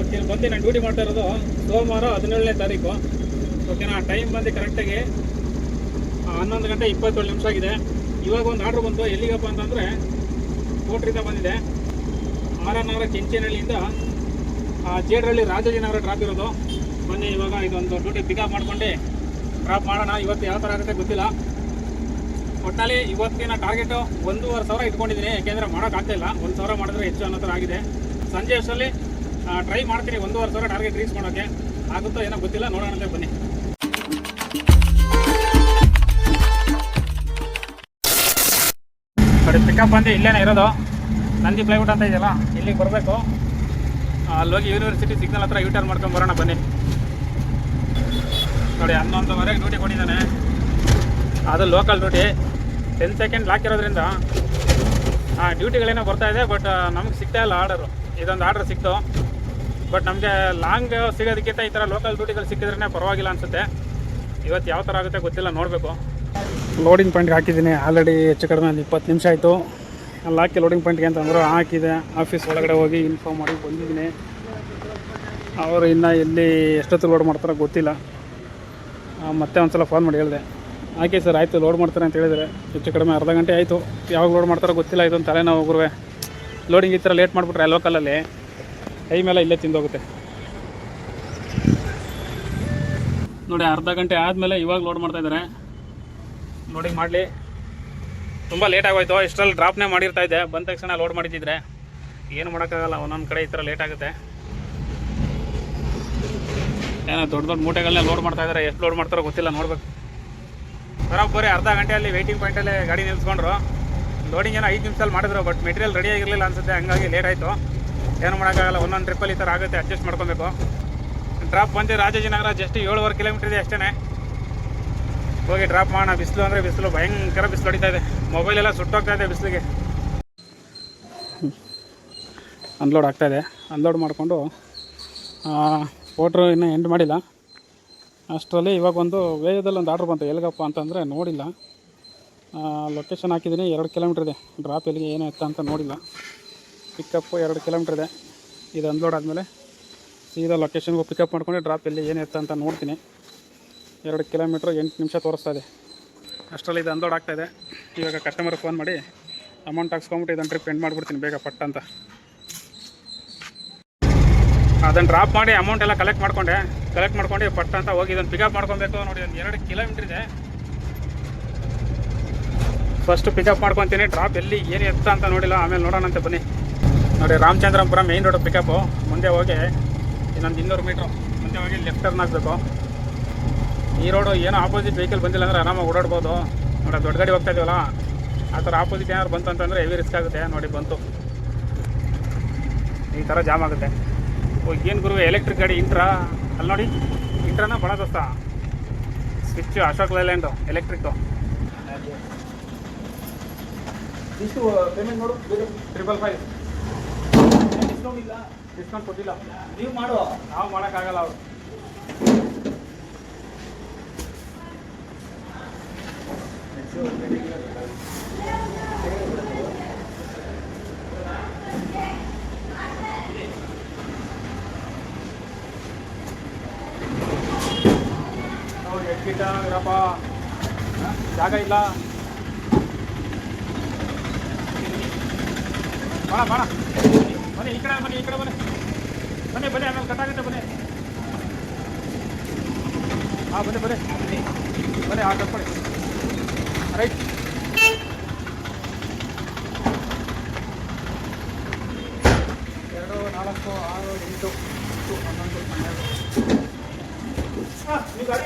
ಇವತ್ತಿನ ಬಂದು ನಾನು ಡ್ಯೂಟಿ ಮಾಡ್ತಾ ಇರೋದು ಸೋಮವಾರ ಹದಿನೇಳನೇ ತಾರೀಕು. ಓಕೆನಾ ಟೈಮ್ ಬಂದು ಕರೆಕ್ಟಾಗಿ ಹನ್ನೊಂದು ಗಂಟೆ ಇಪ್ಪತ್ತೇಳು ನಿಮಿಷ ಆಗಿದೆ. ಇವಾಗ ಒಂದು ಆರ್ಡ್ರ್ ಬಂತು, ಎಲ್ಲಿಗಪ್ಪ ಅಂತಂದರೆ ಕೋಟ್ರಿಂದ ಬಂದಿದೆ. ಆರ್ ಎನ್ ಆರ್ ಆ ಜೇಡರಳ್ಳಿ ರಾಜಾಜಿನಗರ ಡ್ರಾಪ್ ಇರೋದು. ಬನ್ನಿ, ಇವಾಗ ಇದೊಂದು ಡ್ಯೂಟಿ ಪಿಕಪ್ ಮಾಡ್ಕೊಂಡು ಡ್ರಾಪ್ ಮಾಡೋಣ. ಇವತ್ತು ಯಾವ ಥರ ಆಗುತ್ತೆ ಗೊತ್ತಿಲ್ಲ. ಒಟ್ನಲ್ಲಿ ಇವತ್ತಿನ ಟಾರ್ಗೆಟು ಒಂದೂವರೆ ಸಾವಿರ ಇಟ್ಕೊಂಡಿದ್ದೀನಿ. ಯಾಕೆಂದರೆ ಮಾಡೋಕ್ಕಾಗ್ತಾ ಇಲ್ಲ. ಒಂದು ಸಾವಿರ ಮಾಡಿದ್ರೆ ಹೆಚ್ಚು ಅನ್ನೋ ಥರ ಆಗಿದೆ. ಸಂಜೆ ಅಷ್ಟರಲ್ಲಿ ಟ್ರೈ ಮಾಡ್ತೀನಿ ಒಂದೂವರೆ ಸಾವಿರ ಟಾರ್ಗೆಟ್ ರೀಚ್ ಮಾಡೋಕ್ಕೆ ಆಗುತ್ತೋ ಏನೋ ಗೊತ್ತಿಲ್ಲ, ನೋಡೋಣ ಬನ್ನಿ. ನೋಡಿ ಪಿಕಪ್ ಬಂದು ಇಲ್ಲೇನೇ ಇರೋದು. ನಂದಿ ಪ್ಲೈವುಡ್ ಅಂತ ಇದೆಯಲ್ಲ, ಇಲ್ಲಿಗೆ ಬರಬೇಕು. ಅಲ್ಲೋಗಿ ಯೂನಿವರ್ಸಿಟಿ ಸಿಗ್ನಲ್ ಹತ್ರ ಯೂಟರ್ನ್ ಮಾಡ್ಕೊಂಡು ಬರೋಣ ಬನ್ನಿ. ನೋಡಿ, ಹನ್ನೊಂದುವರೆಗೆ ಡ್ಯೂಟಿ ಕೊಟ್ಟಿದ್ದಾನೆ. ಅದು local duty ten second lock ಇರೋದ್ರಿಂದ, ಆ ಡ್ಯೂಟಿಗಳೇನೋ ಬರ್ತಾ ಇದೆ ಬಟ್ ನಮ್ಗೆ ಸಿಗ್ತಾ ಇಲ್ಲ ಆರ್ಡರು ಇದೊಂದು ಆರ್ಡರ್ ಸಿಕ್ತು. ಬಟ್ ನಮಗೆ ಲಾಂಗ್ ಸಿಗೋದಕ್ಕಿಂತ ಈ ಥರ ಲೋಕಲ್ ಡ್ಯೂಟಿಗಳು ಸಿಕ್ಕಿದ್ರೆ ಪರವಾಗಿಲ್ಲ ಅನಿಸುತ್ತೆ. ಇವತ್ತು ಯಾವ ಥರ ಆಗುತ್ತೆ ಗೊತ್ತಿಲ್ಲ, ನೋಡಬೇಕು. ಲೋಡಿಂಗ್ ಪಾಯಿಂಟ್ಗೆ ಹಾಕಿದ್ದೀನಿ. ಆಲ್ರೆಡಿ ಹೆಚ್ಚು ಕಡಿಮೆ ಒಂದು ಇಪ್ಪತ್ತು ನಿಮಿಷ ಆಯಿತು. ಅಲ್ಲಿ ಹಾಕಿ ಲೋಡಿಂಗ್ ಪಾಯಿಂಟ್ಗೆ ಅಂತಂದರು ಹಾಕಿದೆ. ಆಫೀಸ್ ಒಳಗಡೆ ಹೋಗಿ ಇನ್ಫಾರ್ಮ್ ಮಾಡಿ ಬಂದಿದ್ದೀನಿ. ಅವರು ಇನ್ನು ಎಲ್ಲಿ ಎಷ್ಟೊತ್ತು ಲೋಡ್ ಮಾಡ್ತಾರೋ ಗೊತ್ತಿಲ್ಲ. ಮತ್ತೆ ಒಂದು ಸಲ ಫೋನ್ ಮಾಡಿ ಹೇಳಿದೆ. ಹಾಕಿ ಸರ್, ಆಯಿತು ಲೋಡ್ ಮಾಡ್ತಾರೆ ಅಂತ ಹೇಳಿದರೆ ಹೆಚ್ಚು ಕಡಿಮೆ ಅರ್ಧ ಗಂಟೆ ಆಯಿತು. ಯಾವಾಗ ಲೋಡ್ ಮಾಡ್ತಾರೋ ಗೊತ್ತಿಲ್ಲ, ಇದೊಂದು ತಲೆನೋವು ಗುರುವೆ. ಲೋಡಿಂಗ್ ಈ ಥರ ಲೇಟ್ ಮಾಡಿಬಿಟ್ರೆ ಲೋಕಲಲ್ಲಿ ಟೈಮೆಲ್ಲ ಇಲ್ಲೇ ತಿಂದೋಗುತ್ತೆ. ನೋಡಿ, ಅರ್ಧ ಗಂಟೆ ಆದಮೇಲೆ ಇವಾಗ ಲೋಡ್ ಮಾಡ್ತಾ ಇದ್ದಾರೆ. ನೋಡಿ, ಮಾಡಲಿ. ತುಂಬ ಲೇಟ್ ಆಗೋಯ್ತು. ಇಷ್ಟರಲ್ಲಿ ಡ್ರಾಪ್ನೇ ಮಾಡಿರ್ತಾ ಇದ್ದೆ. ಬಂದ ತಕ್ಷಣ ಲೋಡ್ ಮಾಡಿದ್ದಿದ್ರೆ ಏನು ಮಾಡೋಕ್ಕಾಗಲ್ಲ. ಒಂದೊಂದು ಕಡೆ ಈ ಥರ ಲೇಟ್ ಆಗುತ್ತೆ. ಏನೋ ದೊಡ್ಡ ದೊಡ್ಡ ಮೂಟೆಗಳನ್ನೇ ಲೋಡ್ ಮಾಡ್ತಾ ಇದ್ದಾರೆ. ಎಷ್ಟು ಲೋಡ್ ಮಾಡ್ತಾರೋ ಗೊತ್ತಿಲ್ಲ, ನೋಡ್ಬೇಕು. ಬರೋಬ್ಬರಿ ಅರ್ಧ ಗಂಟೆಯಲ್ಲಿ ವೇಟಿಂಗ್ ಪಾಯಿಂಟಲ್ಲಿ ಗಾಡಿ ನಿಲ್ಸ್ಕೊಂಡ್ರು. ಲೋಡಿಂಗ್ ಏನೋ ಐದು ನಿಮಿಷದಲ್ಲಿ ಮಾಡಿದ್ರು ಬಟ್ ಮೆಟೀರಿಯಲ್ ರೆಡಿ ಆಗಿರಲಿಲ್ಲ ಅನ್ಸುತ್ತೆ. ಹಂಗಾಗಿ ಲೇಟ್ ಆಯಿತು. ಏನು ಮಾಡೋಕ್ಕಾಗಲ್ಲ, ಒಂದೊಂದು ಟ್ರಿಪ್ಪಲ್ಲಿ ಈ ಥರ ಆಗುತ್ತೆ ಅಡ್ಜಸ್ಟ್ ಮಾಡ್ಕೊಬೇಕು. ಡ್ರಾಪ್ ಬಂದು ರಾಜಾಜಿನಗರ ಜಸ್ಟ್ ಏಳುವರೆ ಕಿಲೋಮೀಟರ್ ಇದೆ ಅಷ್ಟೇ ಹೋಗಿ ಡ್ರಾಪ್ ಮಾಡೋಣ. ಬಿಸಿಲು ಅಂದರೆ ಬಿಸಿಲು, ಭಯಂಕರ ಬಿಸಿಲು ಹೊಡಿತಾ ಇದೆ. ಮೊಬೈಲೆಲ್ಲ ಸುಟ್ಟೋಗ್ತಾ ಇದೆ ಬಿಸಿಲಿಗೆ. ಅನ್ಲೋಡ್ ಆಗ್ತಾಯಿದೆ ಅನ್ಲೋಡ್ ಮಾಡಿಕೊಂಡು ಫೋಟ್ರು ಇನ್ನೂ ಎಂಡ್ ಮಾಡಿಲ್ಲ. ಅಷ್ಟರಲ್ಲಿ ಇವಾಗ ಒಂದು ವೇಗದಲ್ಲಿ ಒಂದು ಆರ್ಡ್ರ್ ಬಂತು. ಎಲ್ಲಿಗಪ್ಪ ಅಂತಂದರೆ ನೋಡಿಲ್ಲ. ಲೊಕೇಶನ್ ಹಾಕಿದ್ದೀನಿ. ಎರಡು ಕಿಲೋಮೀಟ್ರ್ ಇದೆ. ಡ್ರಾಪ್ ಎಲ್ಲಿಗೆ, ಏನು ಎತ್ತ ಅಂತ ನೋಡಿಲ್ಲ. ಪಿಕಪ್ಪು ಎರಡು ಕಿಲೋಮೀಟ್ರ್ ಇದೆ. ಇದು ಅನ್ಲೋಡ್ ಆದಮೇಲೆ ಸೀದಾ ಲೊಕೇಶನ್ಗೂ ಪಿಕಪ್ ಮಾಡ್ಕೊಂಡು ಡ್ರಾಪ್ ಎಲ್ಲಿ ಏನು ಎತ್ತ ಅಂತ ನೋಡ್ತೀನಿ. ಎರಡು ಕಿಲೋಮೀಟ್ರ್ ಎಂಟು ನಿಮಿಷ ತೋರಿಸ್ತಾ ಇದೆ. ಅಷ್ಟರಲ್ಲಿ ಇದು ಅನ್ಲೋಡ್ ಆಗ್ತಾಯಿದೆ ಇವಾಗ ಕಸ್ಟಮರ್ ಫೋನ್ ಮಾಡಿ ಅಮೌಂಟ್ ಹಾಕ್ಸ್ಕೊಂಬಿಟ್ಟು ಇದನ್ನು ಟ್ರಿಪ್ ಎಂಡ್ ಮಾಡಿಬಿಡ್ತೀನಿ ಬೇಗ ಪಟ್ಟ ಅಂತ. ಅದನ್ನು ಡ್ರಾಪ್ ಮಾಡಿ ಅಮೌಂಟ್ ಎಲ್ಲ ಕಲೆಕ್ಟ್ ಮಾಡಿಕೊಂಡೆ. ಕಲೆಕ್ಟ್ ಮಾಡ್ಕೊಂಡು ಪಟ್ಟ ಅಂತ ಹೋಗಿ ಇದನ್ನು ಪಿಕಪ್ ಮಾಡ್ಕೊಬೇಕು. ನೋಡಿ ಒಂದು ಎರಡು ಕಿಲೋಮೀಟ್ರ್ ಇದೆ. ಫಸ್ಟ್ ಪಿಕಪ್ ಮಾಡ್ಕೊತೀನಿ. ಡ್ರಾಪ್ ಎಲ್ಲಿ ಏನು ಎತ್ತ ಅಂತ ನೋಡಿಲ್ಲ. ಆಮೇಲೆ ನೋಡೋಣಂತೆ ಬನ್ನಿ. ನೋಡಿ, ರಾಮಚಂದ್ರಪುರ ಮೇಯ್ನ್ ರೋಡ್ ಪಿಕಪ್ಪು ಮುಂದೆ ಹೋಗಿ ಇನ್ನೊಂದು ಇನ್ನೂರು ಮೀಟ್ರು ಮುಂದೆ ಹೋಗಿ ಲೆಫ್ಟ್ ಟರ್ನ್ ಆಗಬೇಕು. ಈ ರೋಡು ಏನೋ ಆಪೋಸಿಟ್ ವೆಹಿಕಲ್ ಬಂದಿಲ್ಲ ಅಂದರೆ ಆರಾಮಾಗಿ ಓಡಾಡ್ಬೋದು. ನೋಡಿ, ದೊಡ್ಡ ಗಾಡಿ ಹೋಗ್ತಾ ಇದೀವಲ್ಲ? ಆ ಥರ ಆಪೋಸಿಟ್ ಏನಾದ್ರು ಬಂತು ಅಂತಂದರೆ ಹೆವಿ ರಿಸ್ಕ್ ಆಗುತ್ತೆ. ನೋಡಿ, ಬಂತು. ಈ ಥರ ಜಾಮ್ ಆಗುತ್ತೆ. ಓ, ಏನು ಗುರು ಎಲೆಕ್ಟ್ರಿಕ್ ಗಾಡಿ ಇಂಟ್ರಾ ಅಲ್ಲಿ ನೋಡಿ ಇಂಟ್ರನ ಭಾಳ ದೋಸ್ತ. ಸ್ವಿಚ್ ಅಶೋಕ್ ಲೈಲ್ಯಾಂಡು ಎಲೆಕ್ಟ್ರಿಕ್ಕು ಇಷ್ಟು ಪೇಮೆಂಟ್ ನೋಡು ಟ್ರಿಪಲ್ ಫೈವ್ ಡಿಸ್ಕೌಂಟ್ ಇಲ್ಲ ಡಿಸ್ಕೌಂಟ್ ಕೊಟ್ಟಿಲ್ಲ ನೀವು ಮಾಡು. ನಾವು ಮಾಡೋಕ್ಕಾಗಲ್ಲ ಅವರು. ಗಿಟ್ಟ ಜಾಗ ಇಲ್ಲ. ಬಾಣ ಬಾಣ. ಬನ್ನಿ ಈ ಕಡೆ ಬನ್ನಿ ಈ ಕಡೆ ಬನ್ನಿ. ಬನ್ನಿ ಬನ್ನಿ ಆಮೇಲೆ ಕಟ್ಟಾಗುತ್ತೆ ಬನ್ನಿ. ಹಾಂ ಬನ್ನಿ ಬನ್ನಿ. ಬನ್ನಿ ಆ ಕಟ್ಕೊಳ್ಳಿ ರೈಟ್. ಎರಡು ನಾಲ್ಕು ಆರು ಎಂಟು ಹತ್ತು ಹನ್ನೊಂದು ಹನ್ನೆರಡು. ಹಾಂ ನೀವು ಗಾಡಿ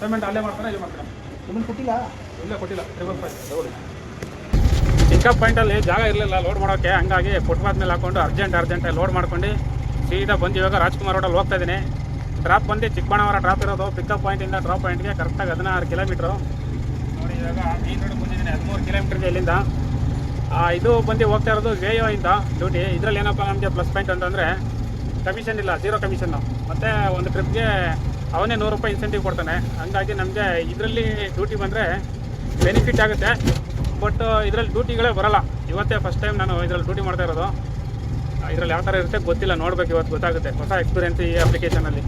ಪೇಮೆಂಟ್ ಅಲ್ಲೇ ಮಾಡ್ತಾನೆ ಇಲ್ಲಿ ಮಾಡ್ತಾನೆ ನಿಮ್ಮನ್ನು ಕೊಟ್ಟಿಲ್ಲ. ಇಲ್ಲ ಕೊಟ್ಟಿಲ್ಲ. ಟ್ರಿಬಲ್ ಫೈವ್ ತಗೊಳ್ಳಿ ಪಿಕಪ್ ಪಾಯಿಂಟಲ್ಲಿ ಜಾಗ ಇರಲಿಲ್ಲ ಲೋಡ್ ಮಾಡೋಕ್ಕೆ ಹಂಗಾಗಿ ಫುಟ್ಪಾತ್ ಮೇಲೆ ಹಾಕೊಂಡು ಅರ್ಜೆಂಟ್ ಅರ್ಜೆಂಟಾಗಿ ಲೋಡ್ ಮಾಡ್ಕೊಂಡು ಸೀದಾ ಬಂದು ಇವಾಗ ರಾಜ್ಕುಮಾರ್ ರೋಡಲ್ಲಿ ಹೋಗ್ತಾ ಇದ್ದೀನಿ. ಡ್ರಾಪ್ ಬಂದು ಚಿಕ್ಕಬಣ್ಣವರ ಡ್ರಾಪ್ ಇರೋದು. ಪಿಕಪ್ ಪಾಯಿಂಟಿಂದ ಡ್ರಾಪ್ ಪಾಯಿಂಟ್ಗೆ ಕರೆಕ್ಟಾಗಿ ಹದಿನಾರು ಕಿಲೋಮೀಟ್ರು ನೋಡಿ ಇವಾಗ ಮೇನ್ ರೋಡ್ ಬಂದಿದ್ದೀನಿ. ಹದಿಮೂರು ಕಿಲೋಮೀಟ್ರಿಗೆ ಇಲ್ಲಿಂದ. ಇದು ಬಂದು ಹೋಗ್ತಾ ಇರೋದು ವೇಯೋ ಇಂದ ಡ್ಯೂಟಿ ಇದರಲ್ಲಿ ಏನಪ್ಪ ನಮಗೆ ಪ್ಲಸ್ ಪಾಯಿಂಟ್ ಅಂತಂದರೆ ಕಮಿಷನ್ ಇಲ್ಲ ಜೀರೋ ಕಮಿಷನ್ನು ಮತ್ತು ಒಂದು ಟ್ರಿಪ್ಗೆ ಅವನೇ ನೂರು ರೂಪಾಯಿ ಇನ್ಸೆಂಟಿವ್ ಕೊಡ್ತಾನೆ. ಹಂಗಾಗಿ ನಮಗೆ ಇದರಲ್ಲಿ ಡ್ಯೂಟಿ ಬಂದರೆ ಬೆನಿಫಿಟ್ ಆಗುತ್ತೆ. ಬಟ್ ಇದರಲ್ಲಿ ಡ್ಯೂಟಿಗಳೇ ಬರಲ್ಲ. ಇವತ್ತೇ ಫಸ್ಟ್ ಟೈಮ್ ನಾನು ಇದರಲ್ಲಿ ಡ್ಯೂಟಿ ಮಾಡ್ತಾ ಇರೋದು. ಇದರಲ್ಲಿ ಯಾವ ಥರ ಇರುತ್ತೆ ಗೊತ್ತಿಲ್ಲ. ನೋಡ್ಬೇಕು ಇವತ್ತು ಗೊತ್ತಾಗುತ್ತೆ. ಹೊಸ ಎಕ್ಸ್ಪೀರಿಯನ್ಸ್ ಈ ಅಪ್ಲಿಕೇಶನಲ್ಲಿ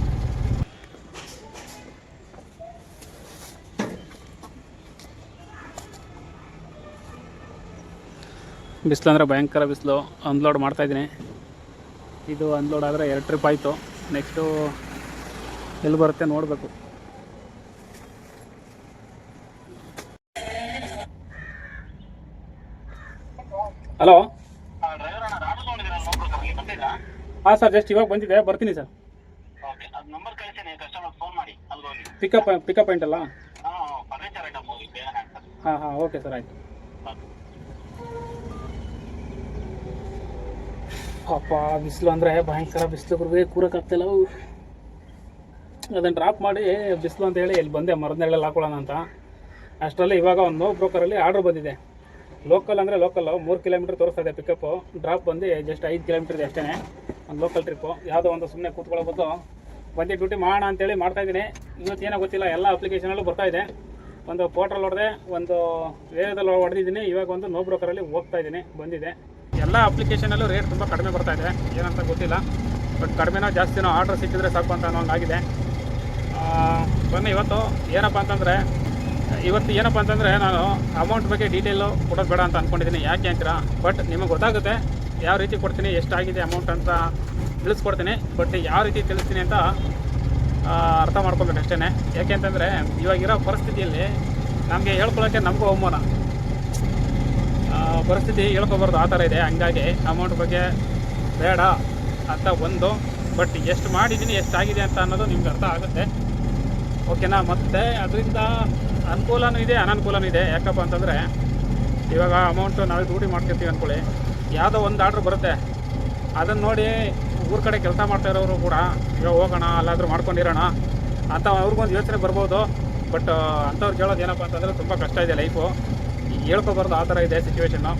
ಬಿಸಿಲು ಅಂದರೆ ಭಯಂಕರ ಬಿಸಿಲು. ಅನ್ಲೋಡ್ ಮಾಡ್ತಾಯಿದ್ದೀನಿ ಇದು ಅನ್ಲೋಡ್ ಆದರೆ ಎರಡು ಟ್ರಿಪ್ ಆಯಿತು. ನೆಕ್ಸ್ಟು ಎಲ್ಲಿ ಬರುತ್ತೆ ನೋಡಬೇಕು. ಹಲೋ ಹಾಂ ಸರ್ ಜಸ್ಟ್ ಇವಾಗ ಬಂದಿದೆ ಬರ್ತೀನಿ ಸರ್. ಪಿಕಪ್ ಪಿಕಪ್ ಪಾಯಿಂಟ್ ಅಲ್ಲ? ಹಾಂ ಹಾಂ ಓಕೆ ಸರ್ ಆಯಿತು. ಅಪ್ಪ ಬಿಸಿಲು ಅಂದರೆ ಭಯಂಕರ ಬಿಸಿಲು ಗುರುವೆ ಕೂರಕ್ಕಾಗ್ತಿಲ್ಲ ಅದನ್ನು ಡ್ರಾಪ್ ಮಾಡಿ ಬಿಸಿಲು ಅಂತ ಹೇಳಿ ಇಲ್ಲಿ ಬಂದೆ ಮರದ ನೆರಳಲ್ಲಿ ಹಾಕೊಳ್ಳೋಣ ಅಂತ. ಅಷ್ಟರಲ್ಲಿ ಇವಾಗ ಒಂದು ನೋ ಬ್ರೋಕರಲ್ಲಿ ಆರ್ಡ್ರ್ ಬಂದಿದೆ. ಲೋಕಲ್ ಅಂದರೆ ಲೋಕಲ್ಲು ಮೂರು ಕಿಲೋಮೀಟ್ರ್ ತೋರಿಸ್ತಾ ಇದೆ ಪಿಕಪ್ಪು ಡ್ರಾಪ್ ಬಂದು ಜಸ್ಟ್ ಐದು ಕಿಲೋಮೀಟ್ರ್ ಅಷ್ಟೇ ಒಂದು ಲೋಕಲ್ ಟ್ರಿಪ್ಪು ಯಾವುದೋ ಒಂದು ಸುಮ್ಮನೆ ಕೂತ್ಕೊಳ್ಬೋದು ಬಂದು ಡ್ಯೂಟಿ ಮಾಡೋಣ ಅಂತೇಳಿ ಮಾಡ್ತಾಯಿದ್ದೀನಿ ಇವತ್ತೇನೋ ಗೊತ್ತಿಲ್ಲ, ಎಲ್ಲ ಅಪ್ಲಿಕೇಶನಲ್ಲೂ ಬರ್ತಾಯಿದೆ ಒಂದು ಪೋರ್ಟ್ರಲ್ಲಿ ಹೊಡೆದೆ, ಒಂದು ವೇಗದಲ್ಲಿ ಹೊಡೆದಿದ್ದೀನಿ. ಇವಾಗ ಒಂದು ನೋ ಬ್ರೋಕರಲ್ಲಿ ಹೋಗ್ತಾ ಇದ್ದೀನಿ, ಬಂದಿದೆ. ಎಲ್ಲ ಅಪ್ಲಿಕೇಶನಲ್ಲೂ ರೇಟ್ ತುಂಬ ಕಡಿಮೆ ಬರ್ತಾ ಇದೆ. ಏನಂತ ಗೊತ್ತಿಲ್ಲ. ಬಟ್ ಕಡಿಮೆನೋ ಜಾಸ್ತಿನೋ ಆರ್ಡ್ರ್ ಸಿಕ್ಕಿದ್ರೆ ಸಾಕು ಅಂತ ಅನ್ನೋ ಒಂದಾಗಿದೆ. ಬನ್ನಿ ಇವತ್ತು. ಏನಪ್ಪ ಅಂತಂದರೆ ಇವತ್ತು ಏನಪ್ಪ ಅಂತಂದರೆ ನಾನು ಅಮೌಂಟ್ ಬಗ್ಗೆ ಡೀಟೇಲು ಕೊಡೋದು ಬೇಡ ಅಂತ ಅಂದ್ಕೊಂಡಿದ್ದೀನಿ ಯಾಕೆ ಅಂತೀರಾ? ಬಟ್ ನಿಮಗೆ ಗೊತ್ತಾಗುತ್ತೆ ಯಾವ ರೀತಿ ಕೊಡ್ತೀನಿ, ಎಷ್ಟಾಗಿದೆ ಅಮೌಂಟ್ ಅಂತ ತಿಳಿಸ್ಕೊಡ್ತೀನಿ. ಬಟ್ ಯಾವ ರೀತಿ ತಿಳಿಸ್ತೀನಿ ಅಂತ ಅರ್ಥ ಮಾಡ್ಕೊಬೇಕು ಅಷ್ಟೇ ಯಾಕೆ ಅಂತಂದರೆ ಇವಾಗಿರೋ ಪರಿಸ್ಥಿತಿಯಲ್ಲಿ ನಮಗೆ ಹೇಳ್ಕೊಳ್ಳೋಕ್ಕೆ ನಮಗೂ ಅವಮಾನ. ಪರಿಸ್ಥಿತಿ ಹೇಳ್ಕೊಬಾರ್ದು, ಆ ಥರ ಇದೆ. ಹಂಗಾಗಿ ಅಮೌಂಟ್ ಬಗ್ಗೆ ಬೇಡ ಅಂತ ಒಂದು ಬಟ್ ಎಷ್ಟು ಮಾಡಿದ್ದೀನಿ, ಎಷ್ಟಾಗಿದೆ ಅಂತ ಅನ್ನೋದು ನಿಮ್ಗೆ ಅರ್ಥ ಆಗುತ್ತೆ. ಓಕೆನಾ ಮತ್ತು ಅದರಿಂದ ಅನುಕೂಲನೂ ಇದೆ, ಅನನುಕೂಲನೂ ಇದೆ. ಯಾಕಪ್ಪ ಅಂತಂದರೆ, ಇವಾಗ ಅಮೌಂಟು ನಾವೇ ಡ್ಯೂಟಿ ಮಾಡ್ತಿರ್ತೀವಿ ಅಂದ್ಕೊಳ್ಳಿ ಯಾವುದೋ ಒಂದು ಆರ್ಡ್ರ್ ಬರುತ್ತೆ. ಅದನ್ನು ನೋಡಿ ಊರ ಕಡೆ ಕೆಲಸ ಮಾಡ್ತಾ ಇರೋರು ಕೂಡ, ಇವಾಗ ಹೋಗೋಣ, ಅಲ್ಲಾದರೂ ಮಾಡ್ಕೊಂಡಿರೋಣ ಅಂತ ಅವ್ರಿಗೊಂದು ಯೋಚನೆ ಬರ್ಬೋದು. ಬಟ್ ಅಂಥವ್ರು ಕೇಳೋದು ಏನಪ್ಪ ಅಂತಂದರೆ ತುಂಬ ಕಷ್ಟ ಇದೆ ಲೈಫು ಹೇಳ್ಕೊಬಾರ್ದು ಆ ಥರ ಇದೆ ಸಿಚುವೇಶನ್ನು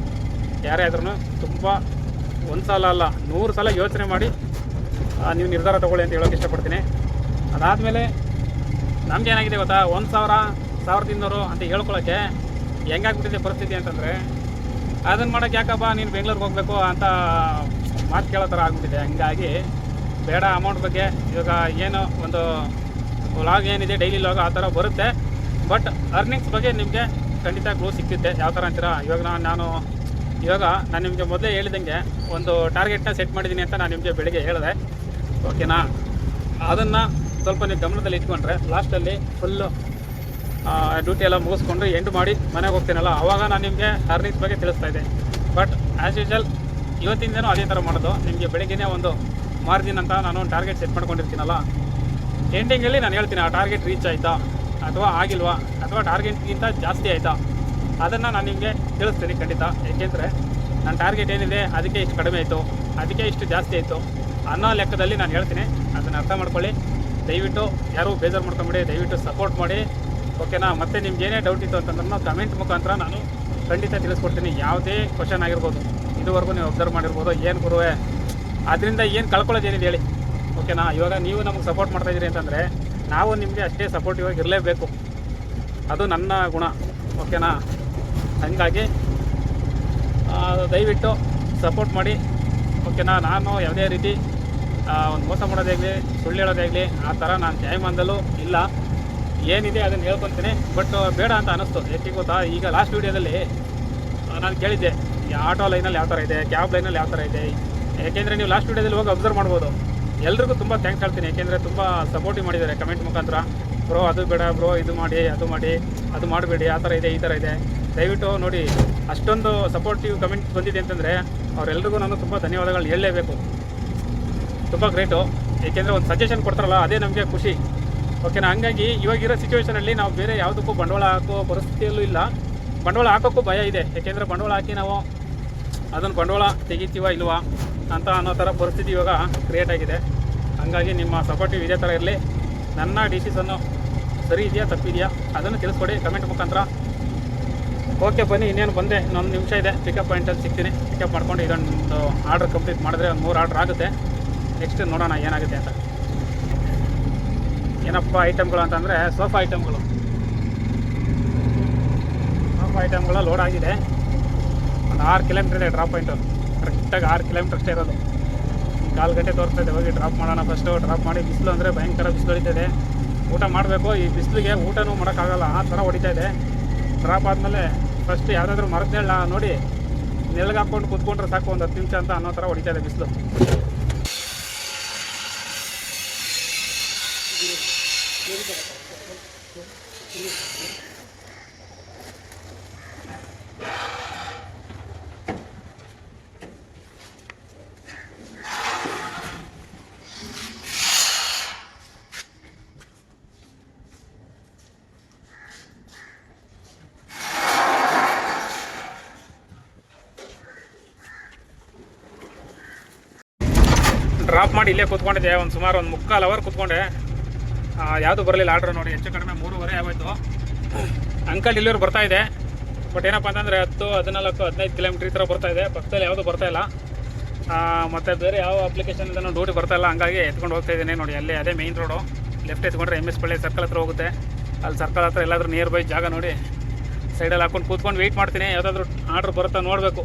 ಯಾರೇ ಆದ್ರೂ ತುಂಬ ಒಂದು ಸಲ ಅಲ್ಲ, ನೂರು ಸಲ ಯೋಚನೆ ಮಾಡಿ ನೀವು ನಿರ್ಧಾರ ತಗೊಳ್ಳಿ ಅಂತ ಹೇಳೋಕೆ ಇಷ್ಟಪಡ್ತೀನಿ. ಅದಾದಮೇಲೆ ನಮ್ಗೆ ಏನಾಗಿದೆ ಗೊತ್ತಾ? ಒಂದು ಸಾವಿರ ಸಾವಿರದ ಇನ್ನೂರು ಅಂತ ಹೇಳ್ಕೊಳಕ್ಕೆ ಹೆಂಗಾಗ್ಬಿಟ್ಟಿದೆ ಪರಿಸ್ಥಿತಿ ಅಂತಂದರೆ ಅದನ್ನು ಮಾಡೋಕ್ಕೆ ಯಾಕಪ್ಪ ನೀನು ಬೆಂಗಳೂರಿಗೆ ಹೋಗಬೇಕು ಅಂತ ಮಾತು ಕೇಳೋ ಥರ ಆಗ್ಬಿಟ್ಟಿದೆ. ಹಂಗಾಗಿ ಬೇಡ ಅಮೌಂಟ್ ಬಗ್ಗೆ. ಇವಾಗ ಏನು ಒಂದು ಲಾಗ್ ಏನಿದೆ ಡೈಲಿ ಲಾಗ್ ಆ ಥರ ಬರುತ್ತೆ. ಬಟ್ ಅರ್ನಿಂಗ್ಸ್ ಬಗ್ಗೆ ನಿಮಗೆ ಖಂಡಿತ ಗ್ಲೋ ಸಿಕ್ತಿದ್ದೆ ಯಾವ ಥರ ಅಂತೀರಾ? ಇವಾಗ ನಾನು ನಾನು ಇವಾಗ ನಾನು ನಿಮಗೆ ಮೊದಲೇ ಹೇಳಿದಂಗೆ ಒಂದು ಟಾರ್ಗೆಟ್ನ ಸೆಟ್ ಮಾಡಿದ್ದೀನಿ ಅಂತ ನಾನು ನಿಮಗೆ ಬೆಳಿಗ್ಗೆ ಹೇಳಿದೆ. ಓಕೆನಾ ಅದನ್ನು ಸ್ವಲ್ಪ ನೀವು ಗಮನದಲ್ಲಿ ಇಟ್ಕೊಂಡ್ರೆ ಲಾಸ್ಟಲ್ಲಿ ಫುಲ್ಲು ಡ್ಯೂಟಿ ಎಲ್ಲ ಮುಗಿಸ್ಕೊಂಡು ಎಂಡ್ ಮಾಡಿ ಮನೆಗೆ ಹೋಗ್ತೀನಲ್ಲ ಆವಾಗ ನಾನು ನಿಮಗೆ ಅರ್ನಿಂಗ್ಸ್ ಬಗ್ಗೆ ತಿಳಿಸ್ತಾ ಇದ್ದೆ ಬಟ್ ಆ್ಯಸ್ ಯೂಶಲ್ ಇವತ್ತಿಂದನೂ ಅದೇ ಥರ ಮಾಡೋದು. ನಿಮಗೆ ಬೆಳಗ್ಗೆನೇ ಒಂದು ಮಾರ್ಜಿನ್ ಅಂತ ನಾನು ಒಂದು ಟಾರ್ಗೆಟ್ ಸೆಟ್ ಮಾಡ್ಕೊಂಡಿರ್ತೀನಲ್ಲ ಎಂಡಿಂಗಲ್ಲಿ ನಾನು ಹೇಳ್ತೀನಿ, ಆ ಟಾರ್ಗೆಟ್ ರೀಚ್ ಆಯಿತಾ, ಅಥವಾ ಆಗಿಲ್ವಾ, ಅಥವಾ ಟಾರ್ಗೆಟ್ಗಿಂತ ಜಾಸ್ತಿ ಆಯಿತಾ, ಅದನ್ನು ನಾನು ನಿಮಗೆ ತಿಳಿಸ್ತೀನಿ ಖಂಡಿತ. ಏಕೆಂದರೆ, ನನ್ನ ಟಾರ್ಗೆಟ್ ಏನಿದೆ, ಅದಕ್ಕೆ ಇಷ್ಟು ಕಡಿಮೆ ಆಯಿತು, ಅದಕ್ಕೆ ಇಷ್ಟು ಜಾಸ್ತಿ ಆಯಿತು ಅನ್ನೋ ಲೆಕ್ಕದಲ್ಲಿ ನಾನು ಹೇಳ್ತೀನಿ. ಅದನ್ನು ಅರ್ಥ ಮಾಡ್ಕೊಳ್ಳಿ. ದಯವಿಟ್ಟು ಯಾರೂ ಬೇಜಾರು ಮಾಡ್ಕೊಂಬಿಡಿ, ದಯವಿಟ್ಟು ಸಪೋರ್ಟ್ ಮಾಡಿ. ಓಕೆನಾ? ಮತ್ತೆ ನಿಮ್ಗೆ ಏನೇ ಡೌಟ್ ಇತ್ತು ಅಂತಂದ್ರೂ ಕಮೆಂಟ್ ಮುಖಾಂತರ ನಾನು ಖಂಡಿತ ತಿಳಿಸ್ಕೊಡ್ತೀನಿ. ಯಾವುದೇ ಕ್ವಶನ್ ಆಗಿರ್ಬೋದು, ಇದುವರೆಗೂ ನೀವು ಅಬ್ಸರ್ವ್ ಮಾಡಿರ್ಬೋದು, ಏನು ಗುರುವೆ? ಅದರಿಂದ ಏನು ಕಳ್ಕೊಳ್ಳೋದೇನಿದೆ ಹೇಳಿ. ಓಕೆನಾ? ಇವಾಗ ನೀವು ನಮಗೆ ಸಪೋರ್ಟ್ ಮಾಡ್ತಾ ಇದ್ದೀರಿ ಅಂತಂದರೆ, ನಾವು ನಿಮಗೆ ಅಷ್ಟೇ ಸಪೋರ್ಟಿವ್ ಆಗಿ ಇರಲೇಬೇಕು. ಅದು ನನ್ನ ಗುಣ. ಓಕೆನಾ? ಹಾಗಾಗಿ ದಯವಿಟ್ಟು ಸಪೋರ್ಟ್ ಮಾಡಿ. ಓಕೆನಾ? ನಾನು ಯಾವುದೇ ರೀತಿ ಒಂದು ಮೋಸ ಮಾಡೋದಾಗಲಿ, ಸುಳ್ಳು ಹೇಳೋದಾಗಲಿ, ಆ ಥರ ನಾನು ನ್ಯಾಯಮಾನದಲ್ಲೂ ಇಲ್ಲ. ಏನಿದೆ ಅದನ್ನು ಹೇಳ್ಕೊತೀನಿ. ಬಟ್ ಬೇಡ ಅಂತ ಅನ್ನಿಸ್ತು ಯಾಕೆ ಗೊತ್ತಾ? ಈಗ ಲಾಸ್ಟ್ ವೀಡಿಯೋದಲ್ಲಿ ನಾನು ಕೇಳಿದ್ದೆ, ಈ ಆಟೋ ಲೈನಲ್ಲಿ ಯಾವ ಥರ ಇದೆ ಕ್ಯಾಬ್ ಲೈನಲ್ಲಿ ಯಾವ ಥರ ಇದೆ. ಯಾಕೆಂದರೆ ನೀವು ಲಾಸ್ಟ್ ವೀಡಿಯೋದಲ್ಲಿ ಹೋಗಿ ಅಬ್ಸರ್ವ್ ಮಾಡ್ಬೋದು. ಎಲ್ರಿಗೂ ತುಂಬ ಥ್ಯಾಂಕ್ಸ್ ಹೇಳ್ತೀನಿ. ಯಾಕೆಂದರೆ ತುಂಬ ಸಪೋರ್ಟಿವ್ ಮಾಡಿದ್ದಾರೆ ಕಮೆಂಟ್ ಮುಖಾಂತರ. ಬ್ರೋ ಅದು ಬೇಡ ಬ್ರೋ ಇದು ಮಾಡಿ, ಅದು ಮಾಡಿ, ಅದು ಮಾಡಬೇಡಿ, ಆ ಥರ ಇದೆ, ಈ ಥರ ಇದೆ. ದಯವಿಟ್ಟು ನೋಡಿ, ಅಷ್ಟೊಂದು ಸಪೋರ್ಟಿವ್ ಕಮೆಂಟ್ ಬಂದಿದೆ ಅಂತಂದರೆ ಅವರೆಲ್ರಿಗೂ ನಾನು ತುಂಬ ಧನ್ಯವಾದಗಳು ಹೇಳಲೇಬೇಕು. ತುಂಬ ಗ್ರೇಟು ಏಕೆಂದರೆ ಒಂದು ಸಜೆಷನ್ ಕೊಡ್ತಾರಲ್ಲ, ಅದೇ ನಮಗೆ ಖುಷಿ. ಓಕೆನಾ ಹಂಗಾಗಿ ಇವಾಗಿರೋ ಸಿಚುವೇಷನಲ್ಲಿ ನಾವು ಬೇರೆ ಯಾವುದಕ್ಕೂ ಬಂಡವಾಳ ಹಾಕೋ ಪರಿಸ್ಥಿತಿಯಲ್ಲೂ ಇಲ್ಲ. ಬಂಡವಾಳ ಹಾಕೋಕ್ಕೂ ಭಯ ಇದೆ. ಏಕೆಂದರೆ ಬಂಡವಾಳ ಹಾಕಿ ನಾವು ಅದನ್ನು ಬಂಡವಾಳ ತೆಗಿತೀವ ಇಲ್ವಾ ಅಂತ ಅನ್ನೋ ಥರ ಪರಿಸ್ಥಿತಿ ಇವಾಗ ಕ್ರಿಯೇಟ್ ಆಗಿದೆ. ಹಂಗಾಗಿ ನಿಮ್ಮ ಸಪೋರ್ಟಿವ್ ಇದೇ ಥರ ಇರಲಿ. ನನ್ನ ಡಿಸಿಷನ್ನು ಸರಿ ಇದೆಯಾ ತಪ್ಪಿದೆಯಾ ಅದನ್ನು ತಿಳಿಸ್ಕೊಡಿ ಕಮೆಂಟ್ ಮುಖಾಂತರ. ಓಕೆ ಬನ್ನಿ, ಇನ್ನೇನು ಬಂದೆ, ಇನ್ನೊಂದು ನಿಮಿಷ ಇದೆ. ಪಿಕಪ್ ಪಾಯಿಂಟಲ್ಲಿ ಸಿಗ್ತೀನಿ. ಪಿಕಪ್ ಮಾಡ್ಕೊಂಡು ಇದೊಂದು ಆರ್ಡ್ರ್ ಕಂಪ್ಲೀಟ್ ಮಾಡಿದ್ರೆ ಒಂದು ಮೂರು ಆರ್ಡ್ರ್ ಆಗುತ್ತೆ. ನೆಕ್ಸ್ಟ್ ನೋಡೋಣ ಏನಾಗುತ್ತೆ ಅಂತ. ಏನಪ್ಪ ಐಟಮ್ಗಳು ಅಂತಂದರೆ ಸೋಫಾ ಐಟಮ್ಗಳು ಸೋಫಾ ಐಟಮ್ಗಳ ಲೋಡ್ ಆಗಿದೆ. ಒಂದು ಆರು ಕಿಲೋಮೀಟರ್ ಇದೆ ಡ್ರಾಪ್ ಪಾಯಿಂಟು ಕರೆಕ್ಟಾಗಿ ಆರು ಕಿಲೋಮೀಟರ್ ಅಷ್ಟೇ ಇರೋದು. ಕಾಲು ಗಂಟೆ ತೋರಿಸ್ತಾ ಇದೆ, ಹೋಗಿ ಡ್ರಾಪ್ ಮಾಡೋಣ ಫಸ್ಟು ಡ್ರಾಪ್ ಮಾಡಿ ಬಿಸಿಲು ಅಂದರೆ ಭಯಂಕರ ಬಿಸಿಲು ಇದೆ ಊಟ ಮಾಡಬೇಕು, ಈ ಬಿಸಿಲಿಗೆ ಊಟನೂ ಮಾಡೋಕ್ಕಾಗಲ್ಲ, ಆ ಥರ ಹೊಡಿತಾ ಇದೆ. ಡ್ರಾಪ್ ಆದಮೇಲೆ ಫಸ್ಟ್ ಯಾವುದಾದ್ರೂ ಮರದ ನೋಡಿ ನೆರಳಿಗೆ ಹಾಕ್ಕೊಂಡು ಕೂತ್ಕೊಂಡ್ರೆ ಸಾಕು ಒಂದು ಹತ್ತು ನಿಮಿಷ ಅಂತ ಅನ್ನೋ ಥರ ಹೊಡಿತಾ ಇದೆ ಬಿಸಿಲು. ಡ್ರಾಪ್ ಮಾಡಿ ಇಲ್ಲೇ ಕೂತ್ಕೊಂಡಿದ್ದೆ. ಒಂದು ಸುಮಾರು ಒಂದು ಮುಕ್ಕಾಲು ಅವರ್ ಕೂತ್ಕೊಂಡೆ. ಯಾವುದು ಬರಲಿಲ್ಲ ಆರ್ಡ್ರ್ ನೋಡಿ. ಹೆಚ್ಚು ಕಡಿಮೆ ಮೂರುವರೆ ಆಗೋಯ್ತು. ಅಂಕಲ್ ಡೆಲಿವರಿ ಬರ್ತಾ ಇದೆ. ಬಟ್ ಏನಪ್ಪ ಅಂತಂದರೆ ಹತ್ತು, ಹದಿನಾಲ್ಕು, ಹದಿನೈದು ಕಿಲೋಮೀಟ್ರ್ ಈ ಥರ ಬರ್ತಾ ಇದೆ. ಪಕ್ಕದಲ್ಲಿ ಯಾವುದು ಬರ್ತಾ ಇಲ್ಲ. ಮತ್ತು ಬೇರೆ ಯಾವ ಅಪ್ಲಿಕೇಶನ್ ಡ್ಯೂಟಿ ಬರ್ತಾ ಇಲ್ಲ. ಹಂಗಾಗಿ ಎತ್ಕೊಂಡು ಹೋಗ್ತಾ ಇದ್ದೀನಿ ನೋಡಿ. ಅಲ್ಲಿ ಅದೇ ಮೇಯ್ನ್ ರೋಡು ಲೆಫ್ಟ್ ಎತ್ಕೊಂಡ್ರೆ ಎಂ ಎಸ್ ಪಳ್ಳಿ ಸರ್ಕಲ್ ಹತ್ರ ಹೋಗುತ್ತೆ. ಅಲ್ಲಿ ಸರ್ಕಲ್ ಹತ್ರ ಎಲ್ಲಾದರೂ ನಿಯರ್ ಬೈ ಜಾಗ ನೋಡಿ. ಸೈಡಲ್ಲಿ ಹಾಕೊಂಡು ಕೂತ್ಕೊಂಡು ವೆಯ್ಟ್ ಮಾಡ್ತೀನಿ. ಯಾವುದಾದ್ರೂ ಆರ್ಡ್ರ್ ಬರುತ್ತಾ ನೋಡಬೇಕು.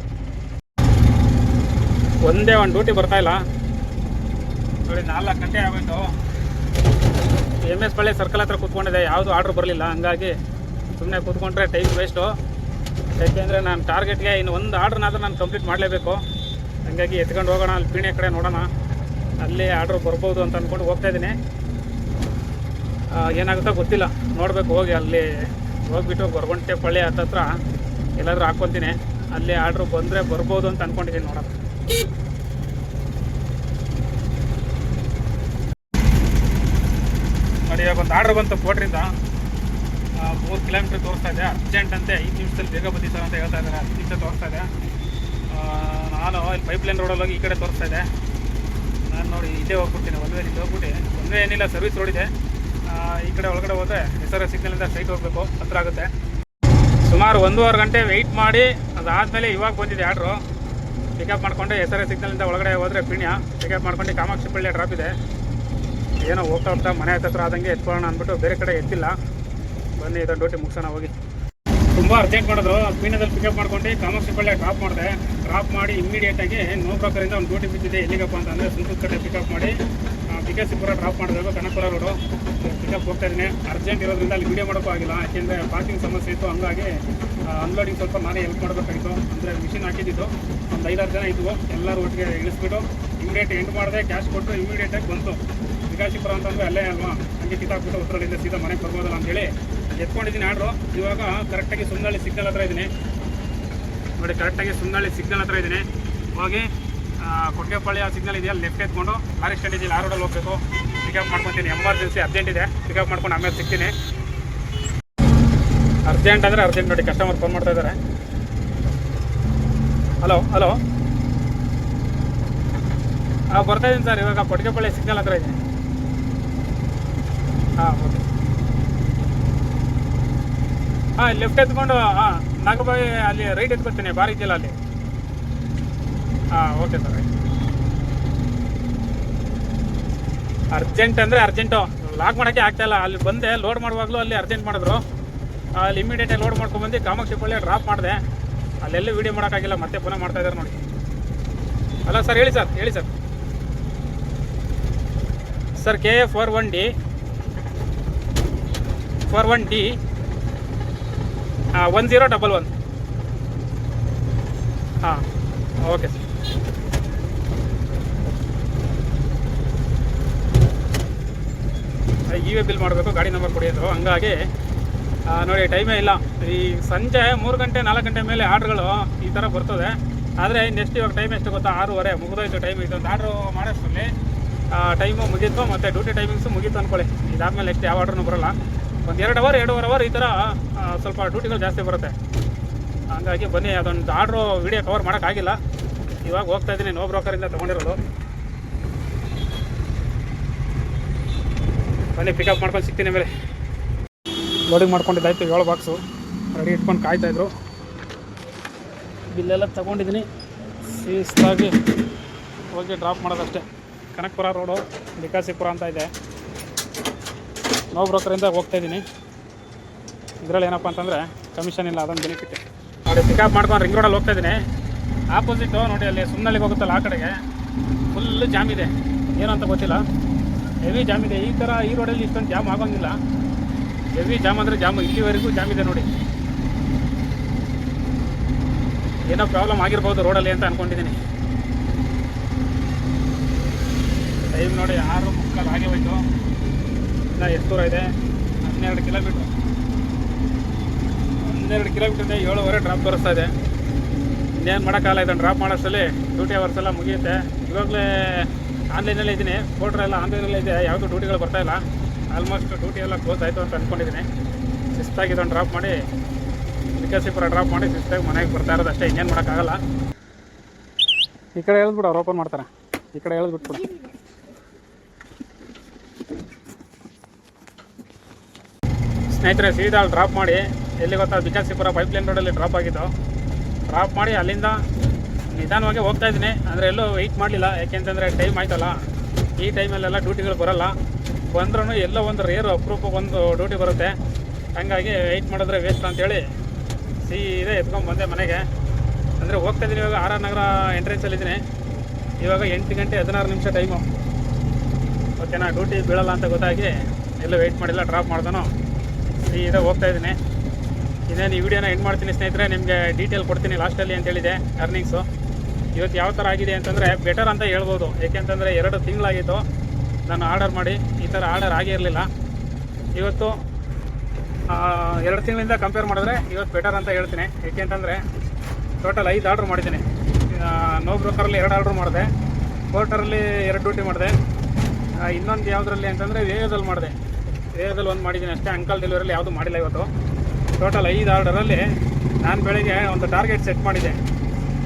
ಒಂದೇ ಒಂದು ಡ್ಯೂಟಿ ಬರ್ತಾ ಇಲ್ಲ. ನೋಡಿ, ನಾಲ್ಕು ಗಂಟೆ ಆಗೋಯ್ತು. ಎಂ ಎಸ್ ಪಳ್ಳಿ ಸರ್ಕಲ್ ಹತ್ರ ಕೂತ್ಕೊಂಡಿದೆ, ಯಾವುದು ಆರ್ಡ್ರ್ ಬರಲಿಲ್ಲ. ಹಂಗಾಗಿ ಸುಮ್ಮನೆ ಕೂತ್ಕೊಂಡ್ರೆ ಟೈಮ್ ವೇಸ್ಟು ಯಾಕೆಂದರೆ ನಾನು ಟಾರ್ಗೆಟ್ಗೆ ಇನ್ನು ಒಂದು ಆರ್ಡ್ರನ್ನಾದ್ರೂ ನಾನು ಕಂಪ್ಲೀಟ್ ಮಾಡಲೇಬೇಕು. ಹಂಗಾಗಿ ಎತ್ಕೊಂಡು ಹೋಗೋಣ, ಅಲ್ಲಿ ಪೀಣೆ ಕಡೆ ನೋಡೋಣ. ಅಲ್ಲಿ ಆರ್ಡ್ರ್ ಬರ್ಬೋದು ಅಂತ ಅಂದ್ಕೊಂಡು ಹೋಗ್ತಾ ಇದ್ದೀನಿ. ಏನಾಗುತ್ತೋ ಗೊತ್ತಿಲ್ಲ. ನೋಡಬೇಕು, ಹೋಗಿ ಅಲ್ಲಿ ಹೋಗ್ಬಿಟ್ಟು ಗೊರಗುಂಟೆ ಪಳ್ಳಿ ಹತ್ತತ್ರ ಎಲ್ಲಾದರೂ ಹಾಕ್ಕೊತೀನಿ ಅಲ್ಲಿ ಆರ್ಡ್ರ್ ಬಂದರೆ ಬರ್ಬೋದು ಅಂತ ಅಂದ್ಕೊಂಡಿದ್ದೀನಿ ನೋಡೋಣ ನೋಡಿ ಇವಾಗ ಒಂದು ಆರ್ಡ್ರ್ ಬಂತು ಕೋಟ್ರಿಂದ. ಮೂರು ಕಿಲೋಮೀಟ್ರ್ ತೋರಿಸ್ತಾ ಇದೆ. ಅರ್ಜೆಂಟ್ ಅಂತೆ, ಐದು ನಿಮಿಷದಲ್ಲಿ ಬೇಗ ಬಂದಿ ಸರ್ ಅಂತ ಹೇಳ್ತಾ ಇದ್ದಾರೆ. ಹತ್ತು ನಿಮಿಷ ತೋರಿಸ್ತಾ ಇದೆ. ನಾನು ಇಲ್ಲಿ ಪೈಪ್ ಲೈನ್ ರೋಡಲ್ಲಿ ಹೋಗಿ ಈ ಕಡೆ ತೋರಿಸ್ತಾ ಇದೆ. ನಾನು ನೋಡಿ ಇದೇ ಹೋಗ್ಬಿಡ್ತೀನಿ ಒಂದು ವೇ ಇಲ್ಲಿ ಹೋಗ್ಬಿಟ್ಟು. ಒಂದು ಏನಿಲ್ಲ ಸರ್ವಿಸ್ ರೋಡ್ ಇದೆ. ಈ ಕಡೆ ಒಳಗಡೆ ಹೋದರೆ ಹೆಸರು ಸಿಗ್ನಲಿಂದ ಸ್ಟ್ರೈಟ್ ಹೋಗಬೇಕು, ಹತ್ರ ಆಗುತ್ತೆ. ಸುಮಾರು ಒಂದೂವರೆ ಗಂಟೆ ವೆಯ್ಟ್ ಮಾಡಿ, ಅದಾದಮೇಲೆ ಇವಾಗ ಬಂದಿದೆ ಆರ್ಡ್ರು ಪಿಕಪ್ ಮಾಡ್ಕೊಂಡು ಹೆಸರು ಸಿಗ್ನಲಿಂದ ಒಳಗಡೆ ಹೋದರೆ ಪಿಣ್ಯ. ಪಿಕಪ್ ಮಾಡ್ಕೊಂಡು ಕಾಮಾಕ್ಷಿ ಡ್ರಾಪ್ ಇದೆ. ಏನೋ ಹೋಗ್ತಾ ಹೋಗ್ತಾ ಮನೆ ಹತ್ರ ಆದಂಗೆ ಎತ್ಕೊಳ್ಳೋಣ ಅಂದ್ಬಿಟ್ಟು ಬೇರೆ ಕಡೆ ಎತ್ತಿಲ್ಲ. ಬನ್ನಿ, ಇದೊಂದು ಡ್ಯೂಟಿ ಮುಗಿಸೋಣ, ಹೋಗಿ. ತುಂಬ ಅರ್ಜೆಂಟ್ ಮಾಡಿದ್ರು. ಪೀನದಲ್ಲಿ ಪಿಕಪ್ ಮಾಡ್ಕೊಂಡು ಕಾಮಾಕ್ಷಿ ಪಳ್ಳಿ ಡ್ರಾಪ್ ಮಾಡಿದೆ. ಡ್ರಾಪ್ ಮಾಡಿ ಇಮ್ಮಿಡಿಯೇಟಾಗಿ ನೋ ಬ್ರೋಕರಿಂದ ಒಂದು ಡ್ಯೂಟಿ ಬಿದ್ದಿದೆ. ಎಲ್ಲಿಗಪ್ಪ ಅಂತಂದರೆ ಸುಂಕದ ಕಡೆ ಪಿಕಪ್ ಮಾಡಿ. ಬಿಕೆಸಿಪುರ ಡ್ರಾಪ್ ಮಾಡಬೇಕು ಕನಕಪುರ ರೋಡು ಪಿಕಪ್ ಹೋಗ್ತಾ ಇದ್ದೀನಿ. ಅರ್ಜೆಂಟ್ ಇರೋದ್ರಿಂದ ಅಲ್ಲಿ ವಿಡಿಯೋ ಮಾಡೋಕ್ಕೂ ಆಗಿಲ್ಲ. ಯಾಕೆಂದರೆ ಪಾರ್ಕಿಂಗ್ ಸಮಸ್ಯೆ ಇತ್ತು. ಹಂಗಾಗಿ ಅನ್ಲೋಡಿಂಗ್ ಸ್ವಲ್ಪ ನಾನೇ ಹೆಲ್ಪ್ ಮಾಡಬೇಕಾಗಿತ್ತು. ಅಂದರೆ ಮಿಷಿನ್ ಹಾಕಿದ್ದಿದ್ದು. ಒಂದು ಐದಾರು ಜನ ಇದ್ವು. ಎಲ್ಲರೂ ಒಟ್ಟಿಗೆ ಇಳಿಸ್ಬಿಟ್ಟು ಇಮಿಡಿಯೇಟ್ ಎಂಡ್ ಮಾಡಿದೆ. ಕ್ಯಾಶ್ ಕೊಟ್ಟು ಇಮಿಡಿಯೇಟಾಗಿ ಬಂತು. ವಿಕಾಸಿಪುರ ಅಂತಂದ್ರೆ ಅಲ್ಲೇ ಅಲ್ವಾ? ಹಂಗೆ ಕಿತ್ತಾಕ್ಬಿಟ್ಟು ಉತ್ತರದಿಂದ ಸೀದಾ ಮನೆಗೆ ಬರ್ಬೋದಲ್ಲ ಅಂತೇಳಿ ಎತ್ಕೊಂಡಿದ್ದೀನಿ ಆರ್ಡ್ರು. ಇವಾಗ ಕರೆಕ್ಟಾಗಿ ಸುಂದಳ್ಳಿ ಸಿಗ್ನಲ್ ಹತ್ರ ಇದ್ದೀನಿ. ನೋಡಿ, ಕರೆಕ್ಟಾಗಿ ಸುಂದಳ್ಳಿ ಸಿಗ್ನಲ್ ಹತ್ರ ಇದ್ದೀನಿ. ಹೋಗಿ ಕೊಟ್ಟಿಗೆಪಾಳ್ಯ ಸಿಗ್ನಲ್ ಇದೆಯಲ್ಲ ಲೆಫ್ಟ್ ಎತ್ಕೊಂಡು ಆರ್ ಸ್ಟ್ಯಾಂಡ್ ಇದೆಯಲ್ಲ ಆ ರೋಡಲ್ಲಿ ಹೋಗಬೇಕು. ಪಿಕಪ್ ಮಾಡ್ಕೊತೀನಿ. ಎಮರ್ಜೆನ್ಸಿ ಅರ್ಜೆಂಟ್ ಇದೆ. ಪಿಕಪ್ ಮಾಡ್ಕೊಂಡು ಆಮೇಲೆ ಸಿಗ್ತೀನಿ. ಅರ್ಜೆಂಟ್ ಅಂದರೆ ಅರ್ಜೆಂಟ್. ನೋಡಿ ಕಸ್ಟಮರ್ ಫೋನ್ ಮಾಡ್ತಾ ಇದ್ದಾರೆ. ಹಲೋ ಹಲೋ ಹಾಂ ಬರ್ತಾ ಇದ್ದೀನಿ ಸರ್. ಇವಾಗ ಕೊಟ್ಟಿಗೆಪಾಳ್ಯ ಸಿಗ್ನಲ್ ಹತ್ರ ಇದೆ ಹಾಂ ಓಕೆ ಹಾಂ ಲೆಫ್ಟ್ ಎತ್ಕೊಂಡು, ಹಾಂ, ನಾಗಬಾಯಿ ಅಲ್ಲಿ ರೈಟ್ ಎತ್ಕೊತೀನಿ ಬಾರಿ ಇದೆಯಲ್ಲ ಅಲ್ಲಿ. ಹಾಂ ಓಕೆ ಸರ್ ಅರ್ಜೆಂಟ್ ಅಂದರೆ ಅರ್ಜೆಂಟು ಲಾಕ್ ಮಾಡೋಕ್ಕೆ ಆಗ್ತಾಯಿಲ್ಲ ಅಲ್ಲಿ ಬಂದೆ ಲೋಡ್ ಮಾಡುವಾಗಲೂ ಅಲ್ಲಿ ಅರ್ಜೆಂಟ್ ಮಾಡಿದ್ರು. ಅಲ್ಲಿ ಇಮಿಡಿಯೇಟಾಗಿ ಲೋಡ್ ಮಾಡ್ಕೊಂಡ್ಬಂದು ಕಾಮಾಕ್ಷಿ ಪಳ್ಳಿ ಡ್ರಾಪ್ ಮಾಡಿದೆ. ಅಲ್ಲೆಲ್ಲೂ ವೀಡಿಯೋ ಮಾಡೋಕ್ಕಾಗಿಲ್ಲ, ಮತ್ತೆ ಪುನಃ ಮಾಡ್ತಾ ಇದ್ದಾರೆ ನೋಡಿ. ಅಲ್ಲ ಸರ್ ಹೇಳಿ ಸರ್ ಹೇಳಿ sir sir K A four one D four one D ಹಾಂ ಒನ್ ಜೀರೋ ಡಬಲ್ ಒನ್ ಹಾಂ, okay sir. E way bill ಮಾಡಬೇಕು, ಗಾಡಿ ನಂಬರ್ ಕೊಡಿಯೋದು ಹಂಗಾಗಿ ನೋಡಿ ಟೈಮೇ ಇಲ್ಲ. ಈ ಸಂಜೆ ಮೂರು ಗಂಟೆ, ನಾಲ್ಕು ಗಂಟೆ ಮೇಲೆ ಆರ್ಡ್ರ್ಗಳು ಈ ಥರ ಬರ್ತದೆ. ಆದರೆ ನೆಕ್ಸ್ಟ್ ಇವಾಗ ಟೈಮ್ ಎಷ್ಟು ಗೊತ್ತಾ? ಆರೂವರೆ, ಮುಗಿದೋಯ್ತು ಟೈಮ್ ಇದೊಂದು ಆರ್ಡ್ರು ಮಾಡೋಷ್ಟು ಟೈಮು ಮುಗೀತು, ಮತ್ತು ಡ್ಯೂಟಿ ಟೈಮಿಂಗ್ಸು ಮುಗೀತು ಅಂದ್ಕೊಳ್ಳಿ ಇದಾದಮೇಲೆ ನೆಕ್ಸ್ಟ್ ಯಾವ ಆರ್ಡ್ರೂ ಬರೋಲ್ಲ. ಒಂದು ಎರಡು ಅವರ್, ಎರಡೂವರೆ ಅವರ್ ಈ ಥರ ಸ್ವಲ್ಪ ಡ್ಯೂಟಿಗಳು ಜಾಸ್ತಿ ಬರುತ್ತೆ. ಹಂಗಾಗಿ ಬನ್ನಿ, ಅದೊಂದು ಆರ್ಡ್ರು ವಿಡಿಯೋ ಕವರ್ ಮಾಡೋಕ್ಕಾಗಿಲ್ಲ ಇವಾಗ ಹೋಗ್ತಾ ಇದ್ದೀನಿ ನೋ ಬ್ರೋಕರಿಂದ ತೊಗೊಂಡಿರೋದು. ಬನ್ನಿ ಪಿಕಪ್ ಮಾಡ್ಕೊಂಡು ಸಿಗ್ತೀನಿ ಮೇಲೆ ಲೋಡಿಂಗ್ ಮಾಡ್ಕೊಂಡಿದ್ದಾಯ್ತು, ಏಳು ಬಾಕ್ಸು ರೆಡಿ ಇಟ್ಕೊಂಡು ಕಾಯ್ತಾಯಿದ್ರು ಬಿಲ್ಲೆಲ್ಲ ತಗೊಂಡಿದ್ದೀನಿ. ಸೀಸ್ತಾಗಿ ಹೋಗಿ ಡ್ರಾಪ್ ಮಾಡೋದಷ್ಟೇ. ಕನಕಪುರ ರೋಡು ಬಿಕಾಸಿಪುರ ಅಂತ ಇದೆ. ನೋ ಬ್ರೋಕರಿಂದ ಹೋಗ್ತಾ ಇದ್ದೀನಿ. ಇದರಲ್ಲಿ ಏನಪ್ಪ ಅಂತಂದರೆ ಕಮಿಷನ್ ಇಲ್ಲ, ಅದೊಂದು ಬೆನಿಫಿಟ್ ನೋಡಿ ಪಿಕಪ್ ಮಾಡ್ಕೊಂಡು ರಿಂಗ್ ರೋಡಲ್ಲಿ ಹೋಗ್ತಾ ಇದ್ದೀನಿ. ಆಪೋಸಿಟು ನೋಡಿ ಅಲ್ಲಿ ಸುಮ್ಮನಲ್ಲಿಗೆ ಹೋಗುತ್ತಲ್ಲ ಆ ಕಡೆಗೆ. ಫುಲ್ ಜಾಮ್ ಇದೆ. ಏನು ಅಂತ ಗೊತ್ತಿಲ್ಲ. ಹೆವಿ ಜಾಮ್ ಇದೆ. ಈ ಥರ ಈ ರೋಡಲ್ಲಿ ಇಷ್ಟೊಂದು ಜಾಮ್ ಆಗೋಂಗಿಲ್ಲ. ಹೆವಿ ಜಾಮ್ ಅಂದರೆ ಜಾಮ್ ಇಲ್ಲಿವರೆಗೂ ಜಾಮ್ ಇದೆ ನೋಡಿ. ಏನೋ ಪ್ರಾಬ್ಲಮ್ ಆಗಿರ್ಬೋದು ರೋಡಲ್ಲಿ ಅಂತ ಅನ್ಕೊಂಡಿದ್ದೀನಿ. ಟೈಮ್ ನೋಡಿ ಆರು ಮುಕ್ಕಾಲು ಹಾಗೆ ಹೋಯ್ತು. ಇನ್ನು ಎಷ್ಟು ದೂರ ಇದೆ? ಹನ್ನೆರಡು ಕಿಲೋಮೀಟ್ರ್. ಹನ್ನೆರಡು ಕಿಲೋಮೀಟ್ರಿಂದ ಏಳುವರೆ ಡ್ರಾಪ್ ತೋರಿಸ್ತಾ ಇದೆ. ಇನ್ನೇನು ಮಾಡೋಕ್ಕಾಗಲ್ಲ, ಇದನ್ನು ಡ್ರಾಪ್ ಮಾಡೋಷ್ಟರಲ್ಲಿ ಡ್ಯೂಟಿ ಅವರ್ಸ್ ಎಲ್ಲ ಮುಗಿಯುತ್ತೆ. ಇವಾಗಲೇ ಆನ್ಲೈನಲ್ಲೇ ಇದ್ದೀನಿ. ಫೋಟ್ರ್ ಎಲ್ಲ ಆನ್ಲೈನಲ್ಲೇ ಇದೆ. ಯಾವುದೂ ಡ್ಯೂಟಿಗಳು ಬರ್ತಾ ಇಲ್ಲ. ಆಲ್ಮೋಸ್ಟ್ ಡ್ಯೂಟಿ ಎಲ್ಲ ಕ್ಲೋಸ್ ಆಯಿತು ಅಂತ ಅಂದ್ಕೊಂಡಿದ್ದೀನಿ ಶಿಸ್ತಾಗಿ ಇದನ್ನು ಡ್ರಾಪ್ ಮಾಡಿ, ವಿಕಾಸಿಪುರ ಡ್ರಾಪ್ ಮಾಡಿ ಶಿಸ್ತಾಗಿ ಮನೆಗೆ ಬರ್ತಾ ಇರೋದು ಅಷ್ಟೇ. ಇನ್ನೇನು ಮಾಡೋಕ್ಕಾಗಲ್ಲ. ಈ ಕಡೆ ಹೇಳಿದ್ಬಿಡು ಅವ್ರು ಓಪನ್ ಮಾಡ್ತಾರೆ. ಈ ಕಡೆ ಹೇಳಿದ್ಬಿಟ್ಬಿಡು ಸ್ನೇಹಿತರೆ, ಸೀದಾ ಡ್ರಾಪ್ ಮಾಡಿ, ಎಲ್ಲಿ ಗೊತ್ತಾ ಬಿಕಾಸಿಪುರ ಪೈಪ್ಲೈನ್ ರೋಡಲ್ಲಿ ಡ್ರಾಪ್ ಆಗಿದ್ದು. ಡ್ರಾಪ್ ಮಾಡಿ ಅಲ್ಲಿಂದ ನಿಧಾನವಾಗಿ ಹೋಗ್ತಾ ಇದ್ದೀನಿ. ಅಂದರೆ ಎಲ್ಲೂ ವೆಯ್ಟ್ ಮಾಡಲಿಲ್ಲ. ಯಾಕೆಂತಂದರೆ ಟೈಮ್ ಆಯ್ತಲ್ಲ. ಈ ಟೈಮಲ್ಲೆಲ್ಲ ಡ್ಯೂಟಿಗಳು ಬರೋಲ್ಲ. ಬಂದ್ರೂ ಎಲ್ಲೋ ಒಂದು ರೇರು ಅಪ್ರೂಪಕ್ಕೆ ಒಂದು ಡ್ಯೂಟಿ ಬರುತ್ತೆ. ಹಂಗಾಗಿ ವೆಯ್ಟ್ ಮಾಡಿದ್ರೆ ವೇಸ್ಟ್ ಅಂತೇಳಿ ಸೀದಾ ಎತ್ಕೊಂಡು ಬಂದೆ ಮನೆಗೆ. ಅಂದರೆ ಹೋಗ್ತಾ ಇದ್ದೀನಿ ಇವಾಗ ಆರ್ ಆರ್ ನಗರ ಎಂಟ್ರೆನ್ಸಲ್ಲಿದ್ದೀನಿ ಇವಾಗ ಎಂಟು ಗಂಟೆ ಹದಿನಾರು ನಿಮಿಷ ಟೈಮು ಓಕೆನಾ ಡ್ಯೂಟಿ ಬೀಳಲ್ಲ ಅಂತ ಗೊತ್ತಾಗಿ ಎಲ್ಲೂ ವೆಯ್ಟ್ ಮಾಡಿಲ್ಲ. ಡ್ರಾಪ್ ಮಾಡ್ದನು. ಸೀದಾ ಹೋಗ್ತಾ ಇದ್ದೀನಿ. ಇನ್ನೇನು ಈ ವಿಡಿಯೋನ ಎಂಡ್ ಮಾಡ್ತೀನಿ ಸ್ನೇಹಿತರೆ, ನಿಮಗೆ ಡೀಟೇಲ್ ಕೊಡ್ತೀನಿ ಲಾಸ್ಟಲ್ಲಿ ಅಂತೇಳಿದೆ ಅರ್ನಿಂಗ್ಸು ಇವತ್ತು ಯಾವ ಥರ ಆಗಿದೆ ಅಂತಂದರೆ ಬೆಟರ್ ಅಂತ ಹೇಳ್ಬೋದು. ಏಕೆಂತಂದರೆ ಎರಡು ತಿಂಗಳಾಗಿತ್ತು ನಾನು ಆರ್ಡರ್ ಮಾಡಿ. ಈ ಥರ ಆರ್ಡರ್ ಆಗಿರಲಿಲ್ಲ ಇವತ್ತು ಎರಡು ತಿಂಗಳಿಂದ ಕಂಪೇರ್ ಮಾಡಿದ್ರೆ ಇವತ್ತು ಬೆಟರ್ ಅಂತ ಹೇಳ್ತೀನಿ. ಏಕೆಂತಂದರೆ ಟೋಟಲ್ ಐದು ಆರ್ಡ್ರ್ ಮಾಡಿದ್ದೀನಿ. ನೋ ಬ್ರೋಕರಲ್ಲಿ ಎರಡು ಆರ್ಡ್ರ್ ಮಾಡಿದೆ. ಕೋರ್ಟರಲ್ಲಿ ಎರಡು ಡ್ಯೂಟಿ ಮಾಡಿದೆ. ಇನ್ನೊಂದು ಯಾವುದರಲ್ಲಿ ಅಂತಂದರೆ ವೇಯೋದಲ್ಲಿ ಮಾಡಿದೆ. ವೇಯೋದಲ್ಲಿ ಒಂದು ಮಾಡಿದ್ದೀನಿ ಅಷ್ಟೇ. ಅಂಕಲ್ ಡೆಲಿವರಿಯಲ್ಲಿ ಯಾವುದು ಮಾಡಿಲ್ಲ ಇವತ್ತು. ಟೋಟಲ್ ಐದು ಆರ್ಡರಲ್ಲಿ ನಾನು ಬೆಳಗ್ಗೆ ಒಂದು ಟಾರ್ಗೆಟ್ ಸೆಟ್ ಮಾಡಿದ್ದೆ.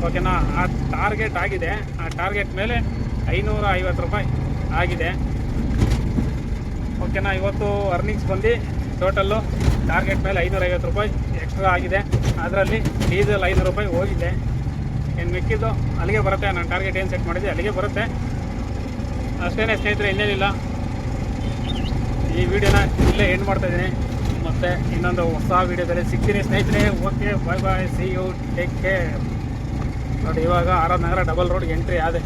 ಓಕೆನಾ ಆ ಟಾರ್ಗೆಟ್ ಆಗಿದೆ. ಆ ಟಾರ್ಗೆಟ್ ಮೇಲೆ ಐನೂರ ಐವತ್ತು ರೂಪಾಯಿ ಆಗಿದೆ. ಓಕೆನಾ ಇವತ್ತು ಅರ್ನಿಂಗ್ಸ್ ಬಂದು ಟೋಟಲ್ಲು ಟಾರ್ಗೆಟ್ ಮೇಲೆ ಐನೂರೈವತ್ತು ರೂಪಾಯಿ ಎಕ್ಸ್ಟ್ರಾ ಆಗಿದೆ. ಅದರಲ್ಲಿ ಡೀಸೆಲ್ ಐನೂರು ರೂಪಾಯಿ ಹೋಗಿದೆ. ಏನು ಮಿಕ್ಕಿದ್ದು ಅಲ್ಲಿಗೆ ಬರುತ್ತೆ. ನಾನು ಟಾರ್ಗೆಟ್ ಏನು ಸೆಟ್ ಮಾಡಿದ್ದೆ, ಅಲ್ಲಿಗೆ ಬರುತ್ತೆ. ಅಷ್ಟೇ ಸ್ನೇಹಿತರೆ, ಇನ್ನೇನಿಲ್ಲ. ಈ ವಿಡಿಯೋನ ಇಲ್ಲೇ ಎಂಡ್ ಮಾಡ್ತಾ ಇದ್ದೀನಿ. ಮತ್ತು ಇನ್ನೊಂದು ಹೊಸ ವಿಡಿಯೋದಲ್ಲಿ ಸಿಗ್ತೀನಿ ಸ್ನೇಹಿತರೆ. Okay bye bye see you take care ನೋಡಿ, ಇವಾಗ ಆರ್ ಆರ್ ನಗರ ಡಬಲ್ ರೋಡ್ಗೆ ಎಂಟ್ರಿ ಆದೆ.